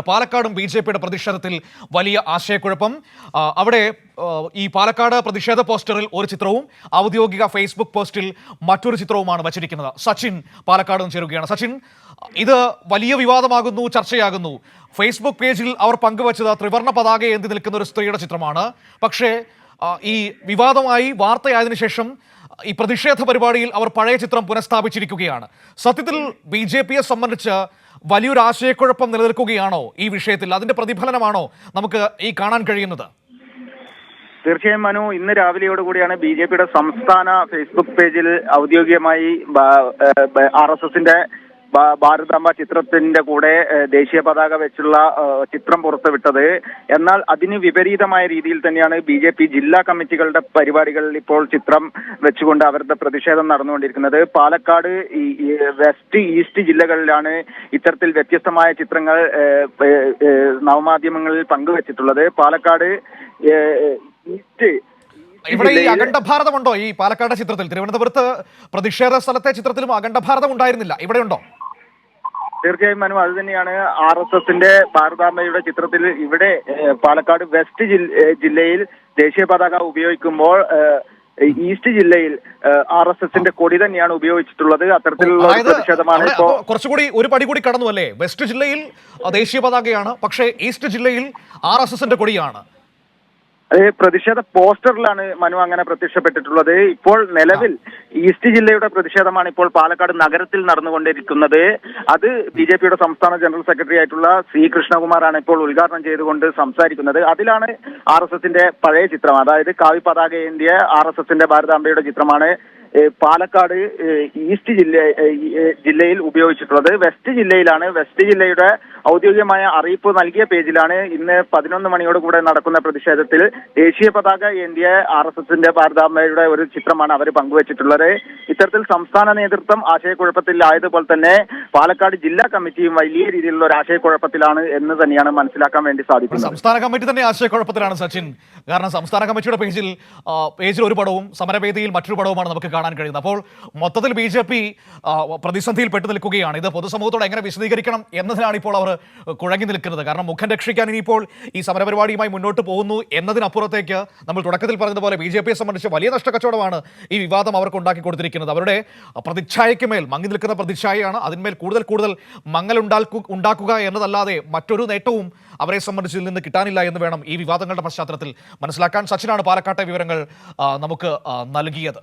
പാലക്കാടും B J പിയുടെ പ്രതിഷേധത്തിൽ വലിയ ആശയക്കുഴപ്പം. അവിടെ ഈ പാലക്കാട് പ്രതിഷേധ പോസ്റ്ററിൽ ഒരു ചിത്രവും ഔദ്യോഗിക ഫേസ്ബുക്ക് പോസ്റ്റിൽ മറ്റൊരു ചിത്രവുമാണ് വച്ചിരിക്കുന്നത്. സച്ചിൻ പാലക്കാട് ചേരുകയാണ്. സച്ചിൻ ഇത് വലിയ വിവാദമാകുന്നു ചർച്ചയാകുന്നു. ഫേസ്ബുക്ക് പേജിൽ അവർ പങ്കുവച്ചത് ത്രിവർണ പതാക ഏന്തി നിൽക്കുന്ന ഒരു സ്ത്രീയുടെ ചിത്രമാണ്. പക്ഷേ ഈ വിവാദമായി വാർത്തയായതിനു ശേഷം ഈ പ്രതിഷേധ പരിപാടിയിൽ അവർ പഴയ ചിത്രം പുനഃസ്ഥാപിച്ചിരിക്കുകയാണ്. സത്യത്തിൽ ബി ജെ പിയെ സംബന്ധിച്ച് വലിയൊരു ആശയക്കുഴപ്പം നിലനിൽക്കുകയാണോ ഈ വിഷയത്തിൽ? അതിന്റെ പ്രതിഫലനമാണോ നമുക്ക് ഈ കാണാൻ കഴിയുന്നത്? തീർച്ചയായും മനു ഇന്ന് രാവിലെയോട് കൂടിയാണ് ബി ജെ പിയുടെ സംസ്ഥാന ഫേസ്ബുക്ക് പേജിൽ ഔദ്യോഗികമായി ആർ എസ് എസിന്റെ ഭാരതാംബ ചിത്രത്തിന്റെ കൂടെ ദേശീയ പതാക വെച്ചുള്ള ചിത്രം പുറത്തുവിട്ടത്. എന്നാൽ അതിന് വിപരീതമായ രീതിയിൽ തന്നെയാണ് ബി ജെ പി ജില്ലാ കമ്മിറ്റികളുടെ പരിപാടികളിൽ ഇപ്പോൾ ചിത്രം വെച്ചുകൊണ്ട് അവരുടെ പ്രതിഷേധം നടന്നുകൊണ്ടിരിക്കുന്നത്. പാലക്കാട് വെസ്റ്റ് ഈസ്റ്റ് ജില്ലകളിലാണ് ഇത്തരത്തിൽ വ്യത്യസ്തമായ ചിത്രങ്ങൾ നവമാധ്യമങ്ങളിൽ പങ്കുവച്ചിട്ടുള്ളത്. പാലക്കാട് ഈസ്റ്റ് ഇവിടെ ഈ അഖണ്ഡ ഭാരതമുണ്ടോ ഈ പാലക്കാട് ചിത്രത്തിൽ? തിരുവനന്തപുരത്ത് പ്രതിഷേധ സ്ഥലത്തെ ചിത്രത്തിലും അഖണ്ഡ ഭാരതം ഉണ്ടായിരുന്നില്ല. ഇവിടെയുണ്ടോ? തീർച്ചയായും മനു അത് തന്നെയാണ് ആർ എസ് എസിന്റെ ഭാരതാംബയുടെ ചിത്രത്തിൽ ഇവിടെ പാലക്കാട് വെസ്റ്റ് ജില്ല- ജില്ലയിൽ ദേശീയ പതാക ഉപയോഗിക്കുമ്പോൾ ഈസ്റ്റ് ജില്ലയിൽ ആർ എസ് എസിന്റെ കൊടി തന്നെയാണ് ഉപയോഗിച്ചിട്ടുള്ളത്. അത്തരത്തിലുള്ള പ്രതിഷേധമാണ് ഇപ്പോ കുറച്ചുകൂടി ഒരു പടി കൂടി കടന്നു അല്ലേ വെസ്റ്റ് ജില്ലയിൽ ദേശീയ പതാകയാണ് പക്ഷേ ഈസ്റ്റ് ജില്ലയിൽ ആർ എസ് എസിന്റെ കൊടിയാണ്. അത് പ്രതിഷേധ പോസ്റ്ററിലാണ് മനു അങ്ങനെ പ്രത്യക്ഷപ്പെട്ടിട്ടുള്ളത്. ഇപ്പോൾ നിലവിൽ ഈസ്റ്റ് ജില്ലയുടെ പ്രതിഷേധമാണ് ഇപ്പോൾ പാലക്കാട് നഗരത്തിൽ നടന്നുകൊണ്ടിരിക്കുന്നത്. അത് ബി ജെ പിയുടെ സംസ്ഥാന ജനറൽ സെക്രട്ടറി ആയിട്ടുള്ള സി കൃഷ്ണകുമാറാണ് ഇപ്പോൾ ഉദ്ഘാടനം ചെയ്തുകൊണ്ട് സംസാരിക്കുന്നത്. അതിലാണ് ആർ എസ് എസിന്റെ പഴയ ചിത്രം അതായത് കാവി പതാക ഏന്തിയ ആർ എസ് എസിന്റെ ഭാരതാംബയുടെ ചിത്രമാണ് പാലക്കാട് ഈസ്റ്റ് ജില്ല ജില്ലയിൽ ഉപയോഗിച്ചിട്ടുള്ളത്. വെസ്റ്റ് ജില്ലയിലാണ്. വെസ്റ്റ് ജില്ലയുടെ ഔദ്യോഗികമായ അറിയിപ്പ് നൽകിയ പേജിലാണ് ഇന്ന് പതിനൊന്ന് മണിയോട് കൂടെ നടക്കുന്ന പ്രതിഷേധത്തിൽ ദേശീയ പതാക ഏന്തിയ ആർ എസ് എസിന്റെ ഭാരതാമ്മയുടെ ഒരു ചിത്രമാണ് അവർ പങ്കുവച്ചിട്ടുള്ളത്. ഇത്തരത്തിൽ സംസ്ഥാന നേതൃത്വം ആശയക്കുഴപ്പത്തിലായതുപോലെ തന്നെ പാലക്കാട് ജില്ലാ കമ്മിറ്റിയും വലിയ രീതിയിലുള്ള ഒരു ആശയക്കുഴപ്പത്തിലാണ് എന്ന് തന്നെയാണ് മനസ്സിലാക്കാൻ വേണ്ടി സാധിക്കുന്നത്. സംസ്ഥാന കമ്മിറ്റി തന്നെ ആശയക്കുഴപ്പത്തിലാണ് സച്ചിൻ. കാരണം സംസ്ഥാന കമ്മിറ്റിയുടെ പേജിൽ പേജിൽ ഒരു പടവും സമരവേദിയിൽ മറ്റൊരു പടവുമാണ് നമുക്ക് കഴിയുന്നത്. അപ്പോൾ മൊത്തത്തിൽ ബി ജെ പി പ്രതിസന്ധിയിൽ പെട്ടു നിൽക്കുകയാണ്. ഇത് പൊതുസമൂഹത്തോട് എങ്ങനെ വിശദീകരിക്കണം എന്നതിനാണ് ഇപ്പോൾ അവർ കുഴങ്ങി നിൽക്കുന്നത്. കാരണം മുഖം രക്ഷിക്കാൻ ഇനിയിപ്പോൾ ഈ സമരപരിപാടിയുമായി മുന്നോട്ട് പോകുന്നു എന്നതിനപ്പുറത്തേക്ക് നമ്മൾ തുടക്കത്തിൽ പറഞ്ഞതുപോലെ ബി ജെ പിയെ സംബന്ധിച്ച് വലിയ നഷ്ടക്കച്ചവടമാണ് ഈ വിവാദം അവർക്ക് ഉണ്ടാക്കി കൊടുത്തിരിക്കുന്നത്. അവരുടെ പ്രതിച്ഛായയ്ക്ക് മേൽ മങ്ങി നിൽക്കുന്ന പ്രതിച്ഛായയാണ് അതിന്മേൽ കൂടുതൽ കൂടുതൽ മങ്ങലുണ്ടാക്കു ഉണ്ടാക്കുക എന്നതല്ലാതെ മറ്റൊരു നേട്ടവും അവരെ സംബന്ധിച്ച് ഇതിൽ നിന്ന് കിട്ടാനില്ല എന്ന് വേണം ഈ വിവാദങ്ങളുടെ പശ്ചാത്തലത്തിൽ മനസ്സിലാക്കാൻ. സച്ചിനാണ് പാലക്കാട്ടെ വിവരങ്ങൾ നമുക്ക് നൽകിയത്.